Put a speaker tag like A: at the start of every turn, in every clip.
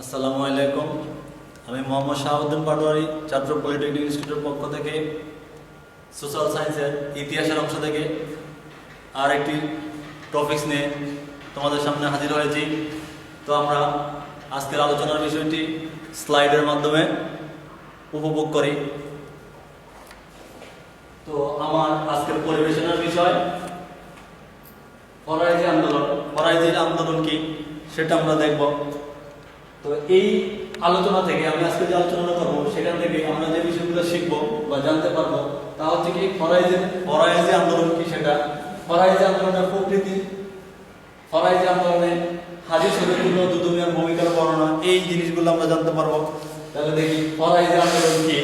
A: আসসালামু আলাইকুম। আমি মোহাম্মদ শাহাবুদ্দিন পাটোয়ারি, ছাত্র পলিটেকনিক ইনস্টিটিউটের পক্ষ থেকে, সোশ্যাল সায়েন্সের ইতিহাসের অংশ থেকে আর একটি টপিকস নিয়ে তোমাদের সামনে হাজির হয়েছি। তো আমরা আজকের আলোচনার বিষয়টি স্লাইডের মাধ্যমে উপভোগ করি। তো আমার আজকের পরিবেশনার বিষয়, ফরাইজি আন্দোলন। ফরাইজি আন্দোলন কি? সেটা আমরা দেখব। তো এই আলোচনা থেকে আমি আজকে যে আলোচনা করব, সেখান থেকে আমরা যে বিষয়গুলো শিখব বা জানতে পারব, তা হচ্ছে কি ফরাইজি ফরাইজে আন্দোলন কি সেটা? ফরাইজি আন্দোলনের প্রকৃতি, ফরাইজি আন্দোলনে হাজি শরীফুল্লাহ দুদুমিয়ার ভূমিকার বর্ণনা, এই জিনিসগুলো আমরা জানতে পারব। তাহলে দেখি, ফরাইজি আন্দোলন কি?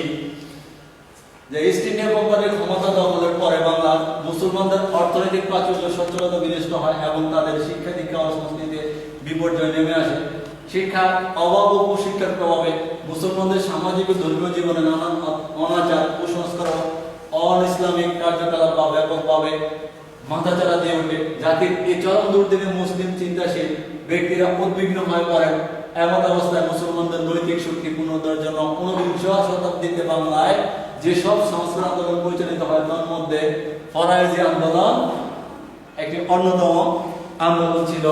A: যে ইস্ট ইন্ডিয়া কোম্পানির ক্ষমতা দখলের পরে বাংলা মুসলমানদের অর্থনৈতিক প্রাচুর্য সচ্ছলতা বিনষ্ট হয় এবং তাদের শিক্ষা দীক্ষা ও সংস্কৃতিতে বিপর্যয় নেমে আসে। শিক্ষার অভাব ও শিক্ষার প্রভাবে মুসলমানদের সামাজিক ও ধর্মীয় জীবনে নানান অনাচার কুসংস্কার অন ইসলামিক কার্যকলাপ বা ব্যাপকভাবে মাথাচাড়া দিয়ে ওঠে। জাতির এই চরম দুর্দিনে মুসলিম চিন্তাশীল ব্যক্তিরা উদ্বিগ্ন হয়ে পড়েন। এমন অবস্থায় মুসলমানদের নৈতিক শক্তি পুনরুদ্ধারের জন্য ঊনবিংশ শতাব্দীতে বাংলায় যেসব সংস্কার আন্দোলন পরিচালিত হয়, তার মধ্যে ফরাইজি আন্দোলন একটি অন্যতম আন্দোলন ছিল।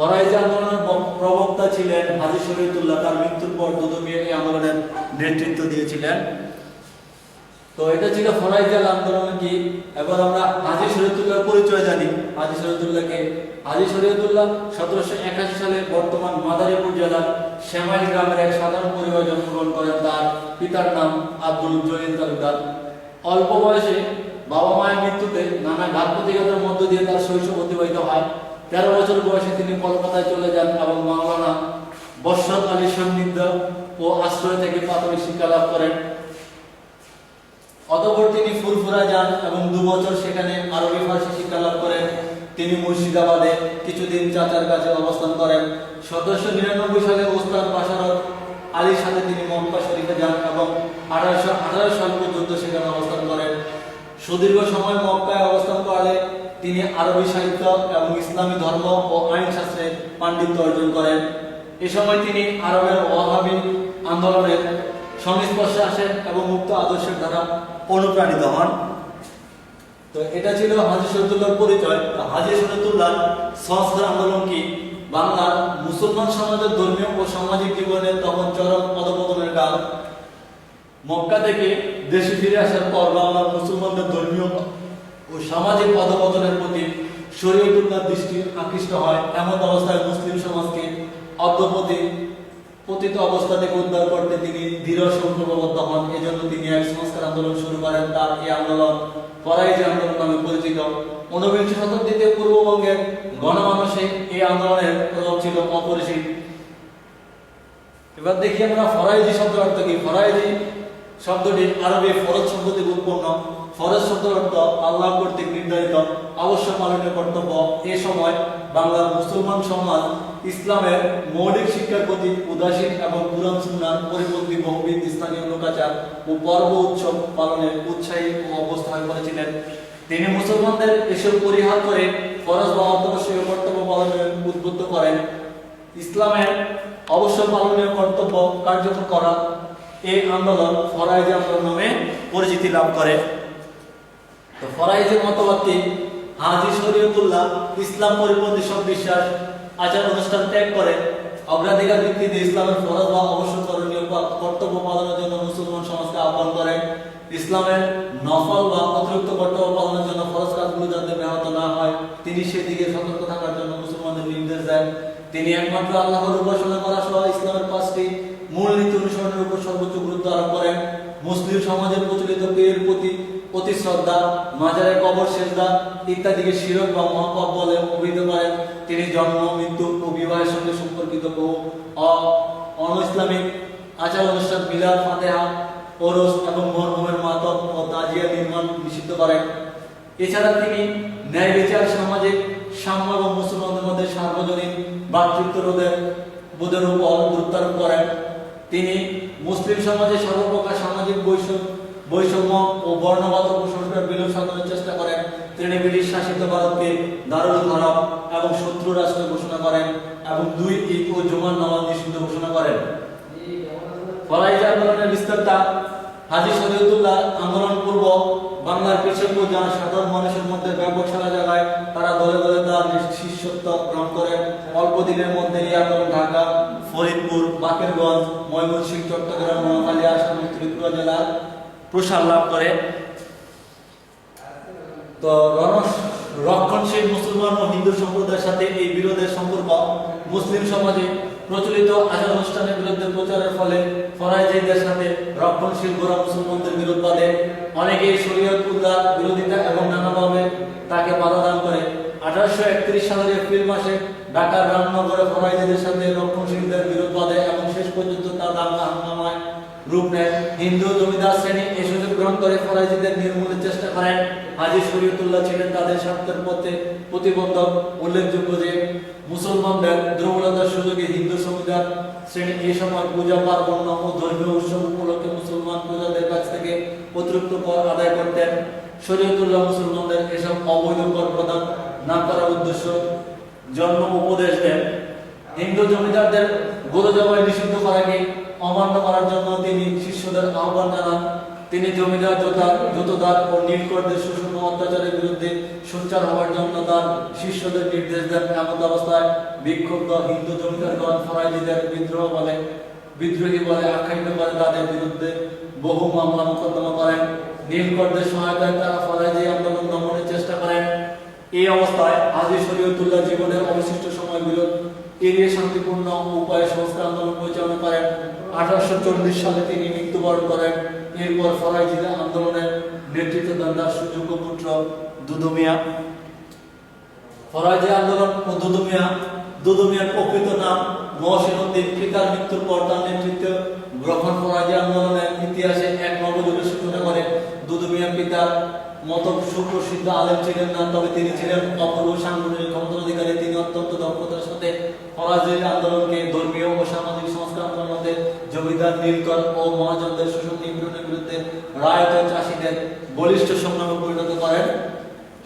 A: ফরাইজি আন্দোলনের প্রবক্তা ছিলেন হাজি শরীয়তুল্লাহ, তার মৃত্যুর পর দুদুমিয়া এই আন্দোলনের নেতৃত্ব দিয়েছিলেন। তো এটা ছিল ফরাইজাল আন্দোলন কি? এবার আমরা হাজি শরীয়তুল্লাহর পরিচয় জানি। হাজি শরীয়তুল্লাহকে হাজি শরীয়তুল্লাহ সতেরোশো একাশি সালে বর্তমান মাদারীপুর জেলার শ্যামাইল গ্রামের এক সাধারণ পরিবারে জন্মগ্রহণ করেন। তার পিতার নাম আব্দুল জলিল তালুকদার। অল্প বয়সে বাবা মায়ের মৃত্যুতে নানা ঘাত প্রতিঘাতের মধ্য দিয়ে তার শৈশব অতিবাহিত হয়। তেরো বছর বয়সে তিনি কলকাতায় চলে যান এবং মাওলানা বর্ষাত আলী সান্নিধ্য ও আশ্রয় থেকে প্রাথমিক শিক্ষা লাভ করেন। অতঃপর তিনি ফুরফুরা যান এবং দু বছর সেখানে আরবি ফার্সি শিক্ষা লাভ করেন। তিনি মুর্শিদাবাদে কিছুদিন চাচার কাছে অবস্থান করেন। সতেরোশো নিরানব্বই সালে ওস্তাদ বাসারত আলীর সাথে তিনি মক্কা শরীফে যান এবং আঠারোশো আঠারো সাল পর্যন্ত সেখানে অবস্থান করেন। সুদীর্ঘ সময় মক্কায় অবস্থান করলে তিনি আরবি সাহিত্য এবং ইসলামী ধর্ম ও আইন শাস্ত্রে পাণ্ডিত্য অর্জন করেন। এ সময় তিনি আরবের ওয়াহাবি আন্দোলনের সংস্পর্শে আসেন এবং মুক্ত আদর্শের দ্বারা অনুপ্রাণিত হন। তো এটা ছিল হাজি শরীয়তুল্লাহর পরিচয়। তো হাজি শরীয়তুল্লাহ সংস্কার আন্দোলন কি? বাংলার মুসলমান সমাজের ধর্মীয় ও সামাজিক জীবনে তখন চরম পদপতনের কাল। মক্কা থেকে দেশে ফিরে আসার পর বাংলার মুসলমানদের ধর্মীয় ও সামাজিক পদপতনের প্রতি শরীয়তুল্লাহ দৃষ্টি আকৃষ্ট হয়। এমন অবস্থায় মুসলিম সমাজকে অদ্যপতি পতিত অবস্থা থেকে উদ্ধার করতে তিনি দৃঢ় সংকল্পবদ্ধ হন। এজন্য তিনি এক সংস্কার আন্দোলন শুরু করেন। তার এই আন্দোলন ফরাইজি আন্দোলন নামে পরিচিত। ঊনবিংশ শতাব্দীতে পূর্ববঙ্গের গণমানসে এই আন্দোলনের প্রভাব ছিল অপরিসীম। এবার দেখি আমরা ফরাইজি শব্দের অর্থ কি? ফরাইজি শব্দটি আরবি ফরজ শব্দ থেকে উৎপন্ন। ফরজ শব্দ অর্থ আল্লাহ কর্তৃক নির্ধারিত। অবশ্য পালনের কর্তব্য এ সময় বাংলার মুসলমান সমাজ ইসলামের মৌলিক শিক্ষার প্রতি উদাসীন এবং পুরাণ সুন্নার পরিপন্থী বহুবিধ স্থানীয় লোকাচার ও পর্ব উৎসব পালনের উৎসাহী ও অবস্থা হয়ে পড়েছিলেন তিনি মুসলমানদের এসব পরিহার করে ফরজ বা অত্যাবশ্যকীয় কর্তব্য পালনের উদ্বুদ্ধ করেন। ইসলামের অবশ্য পালনীয় কর্তব্য কার্যকর করা এই আন্দোলন ফরাইজি আন্দোলন নামে পরিচিতি লাভ করে। তো ফরাইজের মতবাদটি হাজি শরীয়তুল্লাহ ইসলাম পরিপন্থী সব বিশ্বাস আচার অনুষ্ঠান ত্যাগ করে। অগ্রাধিকার ভিত্তিতে ইসলামের ফরজ বা অবশ্য করণীয় কর্তব্য পালনের জন্য মুসলমান সমাজকে আহ্বান করেন ইসলামের নফল বা অতিরিক্ত কর্তব্য পালনের জন্য ফরজ কাজগুলো যাতে ব্যাহত না হয়, তিনি সেদিকে সতর্ক থাকার জন্য মুসলমানদের নির্দেশ দেন। তিনি একমাত্র আল্লাহর উপাসনা করা সহ ইসলামের পাঁচটি মূল নীতি অনুসরণের উপর সর্বোচ্চ গুরুত্ব আরোপ করেন। মুসলিম সমাজের প্রচলিত বিয়ের প্রতি অতি শ্রদ্ধা মাজারে কবর সেজদা ইত্যাদিকে শিরক বা মহাপাপ বলে অভিহিত করেন। তিনি জন্ম, মৃত্যু ও বিবাহের সঙ্গে সম্পর্কিত বহু অ- অন-ইসলামিক আচার অনুষ্ঠান মিলাদ, ফাতেহা, ওরস এবং মরহুমের মাতম ও তাজিয়া নির্মাণ নিষিদ্ধ করেন। এছাড়া তিনি ন্যায় বিচার, সামাজিক, সাম্য এবং মুসলমানদের মধ্যে সার্বজনীন ভ্রাতৃত্ব রোধের বোধের উপর গুরুত্ব আরোপ করেন। তিনি মুসলিম সমাজে সর্বপ্রকার সামাজিক বৈষম্য বৈষম্য ও বর্ণবাদ ও কুসংস্কার বিলোপ সাধনের চেষ্টা করেন। তিনি ব্রিটিশ শাসিত ভারতকে দারুল খারাপ এবং শত্রু রাষ্ট্র ঘোষণা করেন এবং দুই ঈদ ও জুমার নামাজ নিষিদ্ধ ঘোষণা করেন। ফলাইজ আন্দোলনের বিস্তারটা হাজি শরীয়তুল্লাহ আন্দোলন পূর্ব বাংলার কৃষক ও জন- সাধারণ মানুষের মধ্যে ব্যাপক সারা জায়গায় তারা দলে দলে তার শিষ্যত্ব গ্রহণ করেন অল্প দিনের মধ্যে এই ঢাকা, ফরিদপুর, বাকেরগঞ্জ, ময়মনসিংহ, চট্টগ্রাম, নোয়াখালী, আসাম, ত্রিপুরা জেলার প্রসার লাভ করে। তো রণ রক্ষণশীল মুসলমান ও হিন্দু সম্প্রদায়ের সাথে এই বিরোধের সম্পর্ক মুসলিম সমাজে প্রচলিত আচার অনুষ্ঠানের বিরুদ্ধে প্রচারের ফলে ফরাইজিদের সাথে রক্ষণশীল গোরা মুসলমানদের বিরোধ অনেকে শরীয়ত উদ্দার বিরোধিতা এবং নানাভাবে তাকে বাধা দান করে আঠারোশো একত্রিশ সালের এপ্রিল মাসে ঢাকার রামনগরে ফরাইজিদের সাথে রক্ষণশীলদের বিরোধ বাঁধে এবং শেষ পর্যন্ত তার দাঙ্গা হাঙ্গামায় রূপ নেন হিন্দু জমিদার শ্রেণি এই সুযোগ গ্রহণ করে ফরাইজিদের নির্মূলের চেষ্টা করেন। হাজি শরীয়তুল্লাহ ছিলেন তাদের স্বার্থের পথে প্রতিবন্ধক। উল্লেখযোগ্য যে মুসলমানদের দুর্বলতার সুযোগে হিন্দু জমিদার শ্রেণি এই সময় পূজা পার্বণ ও ধর্মীয় উৎসব উপলক্ষে মুসলমান প্রজাদের কাছ থেকে অতিরিক্ত কর আদায় করতেন। শরীয়তুল্লাহ মুসলমানদের এসব অবৈধ কর প্রদান না করার উদ্দেশ্য জন্ম উপদেশ দেন। হিন্দু জমিদারদের গরু জবাই নিষিদ্ধ করাকে অমান্য করার জন্য তিনি শিষ্যদের আহ্বান জানান। তিনি জমিদার জোতার জোতদার ও নীলকরদের শোষণ অত্যাচারের বিরুদ্ধে সোচ্চার হওয়ার জন্য তার শিষ্যদের নির্দেশ দেন। এমন অবস্থায় বিক্ষুব্ধ হিন্দু জমিদারগণ ফরাইজিদের বিদ্রোহ বলে, বিদ্রোহী বলে আখ্যায়িত করে তাদের বিরুদ্ধে বহু মামলা মোকদ্দমা করেন। নীলকরদের সহায়তায় তারা ফরাইজি আন্দোলন দমনের চেষ্টা করেন। এই অবস্থায় আজি শরীয়তুল্লাহ জীবনের অবশিষ্ট সময় বিরোধ এড়িয়ে শান্তিপূর্ণ উপায়ে সংস্কার আন্দোলন পরিচালনা করেন। আঠারোশো চল্লিশ সালে তিনি মৃত্যুবরণ করেন। এরপর ফরাইজিদা আন্দোলনের নেতৃত্ব দেন তার সুযোগ্য পুত্র দুদুমিয়া। ফরাইজি আন্দোলন ও দুদুমিয়া। দুদুমিয়ার প্রকৃত নাম মহসিন উদ্দিন পিতার মৃত্যুর পর তার নেতৃত্ব গ্রহণ ফরাজি আন্দোলনের ইতিহাসে এক নবযুগের সূচনা করে। দুদুমিয়া পিতার মত সুপ্রসিদ্ধ আলেম ছিলেন না, তবে তিনি ছিলেন অপূর্ব সাংগঠনিক ক্ষমতার অধিকারী তিনি অত্যন্ত দক্ষতার সাথে ফরাজির আন্দোলনকে ধর্মীয় ও সামাজিক সংস্কার আন্দোলনের জমিদার, নীলকর ও মহাজনদের শোষণ নিপীড়নের বিরুদ্ধে রায়ত চাষীদের বলিষ্ঠ সংগ্রামে পরিণত করেন।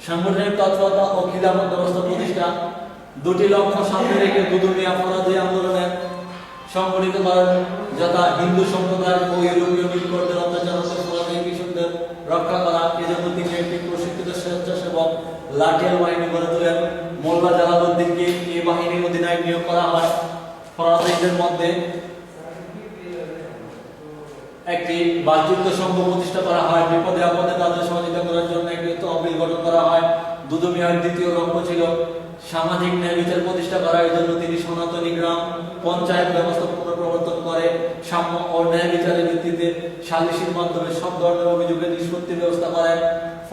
A: সাংগঠনিক তৎপরতা ও খিলাফত ব্যবস্থা প্রতিষ্ঠা দুটি লক্ষ্য সামনে রেখে দুদুমিয়া ফরাজি আন্দোলনের সংগঠিত করেন, যথা হিন্দু সম্প্রদায় ও ইউরোপীয় নীলকরদের অত্যাচার কৃষকদের রক্ষা লাঠিয়াল বাহিনী গড়ে তোলেন মোল্লা জালালউদ্দিনকে এই বাহিনীর অধিনায়ক নিয়োগ করা হয়। ফরাজিদের মধ্যে একটি বাসযুক্ত সংঘ প্রতিষ্ঠা করা হয়। বিপদে আপদে তাদের সহযোগিতা করার জন্য একটি তহবিল গঠন করা হয়। দুদুমিয়ার দ্বিতীয় লক্ষ্য ছিল সামাজিক ন্যায় বিচার প্রতিষ্ঠা করা। এই জন্য তিনি সনাতনী গ্রাম পঞ্চায়েত ব্যবস্থা পুনঃপ্রবর্তন করে সাম্য ও ন্যায় বিচারের ভিত্তিতে সালিসির মাধ্যমে সব ধরনের অভিযোগের নিষ্পত্তির ব্যবস্থা করেন।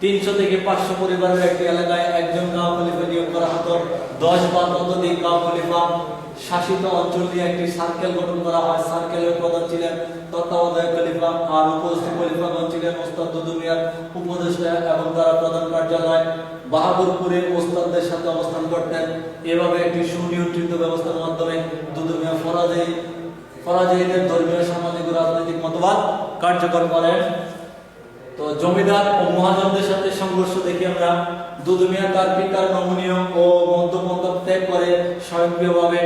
A: তিনশো থেকে পাঁচশো পরিবারের একটি এলাকায় একজন খলিফা নিয়োগ করা হতো। দশ বা গাঁও খলিফা শাসিত অঞ্চল নিয়ে একটি সার্কেল গঠন করা হয়। সার্কেলের প্রধান ছিলেন তত্ত্বাবধায়ক আর উপস্থিত ছিলেন ওস্তাদ উপদেষ্টা এবং তারা প্রধান কার্যালয় বাহাদুরপুরের ওস্তাদদের সাথে অবস্থান করতেন। এভাবে একটি সুনিয়ন্ত্রিত ব্যবস্থার মাধ্যমে দুদুমিয়া ফরাজে, ফরাজেদের ধর্মীয়, সামাজিক রাজনৈতিক মতবাদ কার্যকর করেন। তো জমিদার ও মহাজনদের সাথে সংঘর্ষ দেখে আমরা দুদুমিয়া তার পিতার নমনীয় ও মধ্যপন্থা ত্যাগ করে স্বয়ংক্রিয়ভাবে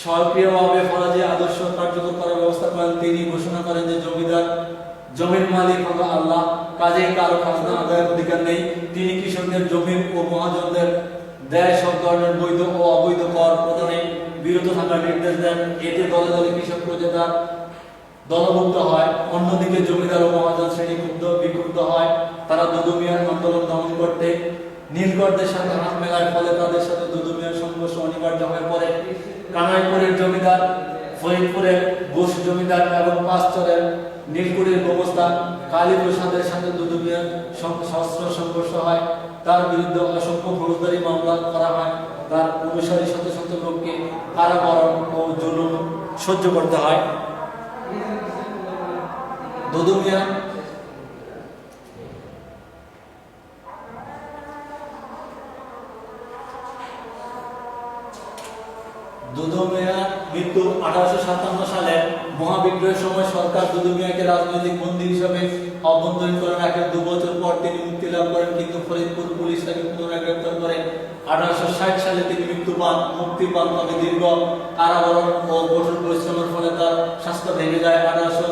A: স্বয়ংক্রিয়ভাবে ফরাজে আদর্শ কার্যকর করার ব্যবস্থা করেন। তিনি ঘোষণা করেন যে জমিদার, জমির মালিক হলো আল্লাহ কাজে কারও খাজনা আদায়ের অধিকার নেই। তিনি কৃষকদের জমির ও মহাজনদের দেয় সব ধরনের বৈধ ও অবৈধ কর প্রদানে বিরত থাকার নির্দেশ দেন। এতে দলে দলে কৃষক প্রজেতার দলভুক্ত হয়। অন্যদিকে জমিদার ও মহাজন শ্রেণি ক্ষুব্ধ, বিক্ষুব্ধ হয়। তারা দুদুমিয়ার আন্দোলন দমন করতে। নীলগড়দের সাথে হাত মেলার ফলে তাদের সাথে দুদুমিয়ার সংঘর্ষ অনিবার্য হয়ে পড়ে। কানাইপুরের জমিদার, ফরিদপুরের ঘোষ জমিদার এবং পাঁচচরের নীলকুড়ির ব্যবস্থা কালীপ্রসাদের সাথে দুদুমিয়ার সশস্ত্র সংঘর্ষ হয়। তার বিরুদ্ধে অসংখ্য ফৌজদারি মামলা করা হয়। তার অনুসারী শত শত লোককে কারাবরণ ও জুলুম সহ্য করতে হয়। দুদু মিয়া মৃত্যু আঠারোশো সাতান্ন মহাবিদ্রোহের সময় সরকার দুদু মিয়াকে রাজনৈতিক বন্দী হিসাবে অভ্যন্তরীণ করে রাখার দু বছর পর তিনি মুক্তি লাভ করেন। কিন্তু ফরিদপুর পুলিশ তাকে পুনরায় গ্রেপ্তার করে। আঠারোশো ষাট সালে তিনি মৃত্যু পান মুক্তি পান তবে দীর্ঘ কারাবরণ ও কঠোর পরিশ্রমের ফলে তার স্বাস্থ্য ভেঙে যায়। আঠারোশো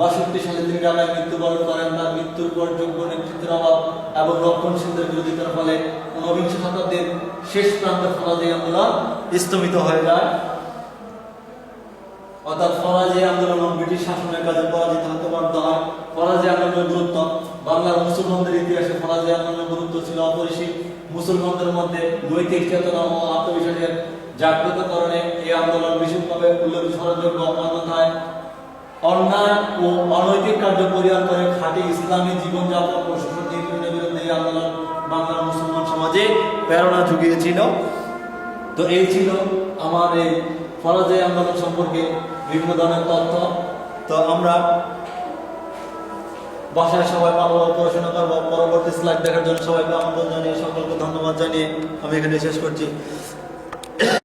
A: বাষট্টি সালে তিনি ঢাকায় মৃত্যুবরণ করেন। তার মৃত্যুর পর যোগ্য নেতৃত্বের অভাব এবং রক্ষণশীলদের বিরোধিতার ফলে ঊনবিংশ শতাব্দীর শেষ প্রান্তে ফরাজি আন্দোলন স্থগিত হয়ে যায়। অর্থাৎ ফরাজি ব্রিটিশ শাসনের কাজে পরাজিত হতে বাধ্য হয়। ফরাজি আন্দোলনের গুরুত্ব। বাংলার মুসলমানদের ইতিহাসে ফরাজি আন্দোলনের গুরুত্ব ছিল অপরিসীম। মুসলমানদের মধ্যে নৈতিক চেতনা ও আত্মবিশ্বাসের জাগ্রতকরণে এই আন্দোলন বিশেষভাবে উল্লেখ স্মরণযোগ্য অন্যথায় অন্যায় ও অনৈতিক কার্য পরিহার করে খাঁটি ইসলামী জীবনযাপন ও শোষণ নিপীড়নের বিরুদ্ধে এই আন্দোলন বাংলার মুসলমান সমাজে প্রেরণা জুগিয়েছিল। তো এই ছিল আমার এই ফরাজে আন্দোলন সম্পর্কে বিভিন্ন ধরনের তথ্য। তো আমরা বাসায় সবাই ভালোভাবে পড়াশোনা করব। পরবর্তী স্লাইড দেখার জন্য সবাইকে আমন্ত্রণ জানিয়ে সকলকে ধন্যবাদ জানিয়ে আমি এখানে শেষ করছি।